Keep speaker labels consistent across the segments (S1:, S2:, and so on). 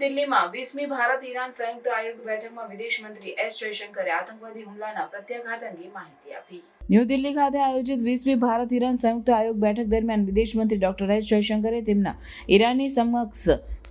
S1: દિલ્હીમાં વીસમી ભારત ઈરાન સંયુક્ત આયોગ બેઠકમાં વિદેશ મંત્રી એસ જયશંકરે આતંકવાદી હુમલાના પ્રત્યાઘાત અંગે માહિતી આપી. ન્યૂ દિલ્હી ખાતે આયોજિત વીસમી ભારત ઈરાન સંયુક્ત આયોગ બેઠક દરમિયાન વિદેશ મંત્રી ડોક્ટર એસ જયશંકરે તેમના ઈરાની સમક્ષ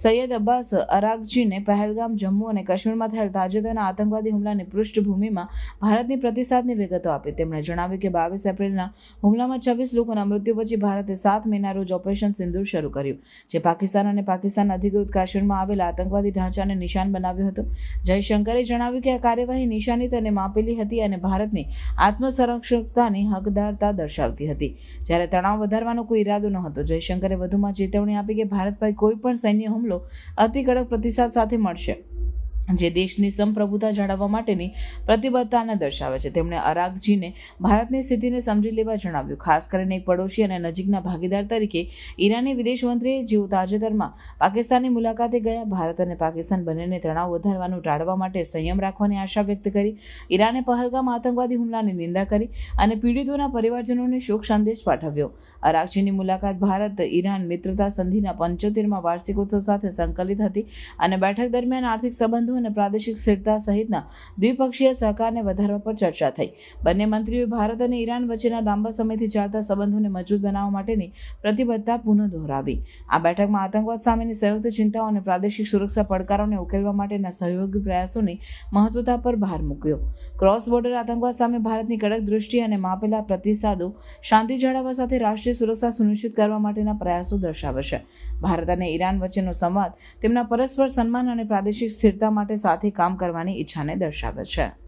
S1: સૈયદ અબ્બાસ અરાગજીને પહેલગામ, જમ્મુ અને કાશ્મીરમાં થયેલ તાજેતરના આતંકવાદી હુમલાની પૃષ્ઠભૂમિમાં ભારતની પ્રતિસાદની વિગતો આપી. તેમણે જણાવ્યું કે બાવીસ એપ્રિલના હુમલામાં છવ્વીસ લોકોના મૃત્યુ પછી ભારતે સાત મેના રોજ ઓપરેશન સિંદૂર શરૂ કર્યું, જે પાકિસ્તાન અને પાકિસ્તાન અધિકૃત કાશ્મીરમાં આવેલા આતંકવાદી ઢાંચાને નિશાન બનાવ્યું હતું. જયશંકરે જણાવ્યું કે આ કાર્યવાહી નિશાનિત અને માપેલી હતી અને ભારતની આત્મસંરક્ષકતાની હકદારતા દર્શાવતી હતી. જ્યારે તણાવ વધારવાનો કોઈ ઈરાદો ન હતો જયશંકરે વધુમાં ચેતવણી આપી કે ભારત પર કોઈ પણ સૈન્ય હુમલો અતિ કડક પ્રતિસાદ સાથે મળશે. જે દેશની સંપ્રભુતા જાળવવા માટેની પ્રતિબદ્ધતાને દર્શાવે છે. તેમણે અરાગજીને ભારતની સ્થિતિને સમજી લેવા જણાવ્યું. ખાસ કરીને એક પડોશી અને નજીકના ભાગીદાર તરીકે ઈરાની વિદેશ મંત્રીએ જેઓ તાજેતરમાં પાકિસ્તાનની મુલાકાતે ગયા, ભારત અને પાકિસ્તાન બંનેને તણાવ વધારવાનું ટાળવા માટે સંયમ રાખવાની આશા વ્યક્ત કરી, ઈરાને પહલગામ આતંકવાદી હુમલાની નિંદા કરી અને પીડિતોના પરિવારજનોને શોક સંદેશ પાઠવ્યો. અરાગજીની મુલાકાત ભારત, ઈરાન, મિત્રતા સંધિના પંચોતેરમાં વાર્ષિકોત્સવ સાથે સંકલિત હતી અને બેઠક દરમિયાન આર્થિક સંબંધો અને પ્રાદેશિક સ્થિરતા સહિતના દ્વિપક્ષીય સહકારને વધારવા પર ચર્ચા થઈ. બંને મંત્રીઓએ ભારત અને ઈરાન વચ્ચેના લાંબા સમયથી ચાલતા સંબંધોને મજબૂત બનાવવા માટેની પ્રતિબદ્ધતા પુનઃ દોહરાવી. આ બેઠકમાં આતંકવાદ સામેની સંયુક્ત ચિંતાઓ અને પ્રાદેશિક સુરક્ષા પડકારોને ઉકેલવા માટેના સહયોગી પ્રયાસોની મહત્વતા પર ભાર મૂક્યો. ક્રોસ બોર્ડર આતંકવાદ સામે ભારતની કડક દૃષ્ટિ અને માપેલા પ્રતિસાદો શાંતિ જાળવવા સાથે રાષ્ટ્રીય સુરક્ષા સુનિશ્ચિત કરવા માટેના પ્રયાસો દર્શાવે છે. ભારત અને ઈરાન વચ્ચેનો સંવાદ તેમના પરસ્પર સન્માન અને પ્રાદેશિક સ્થિરતા માટે સાથે કામ કરવાની ઈચ્છાને દર્શાવે છે.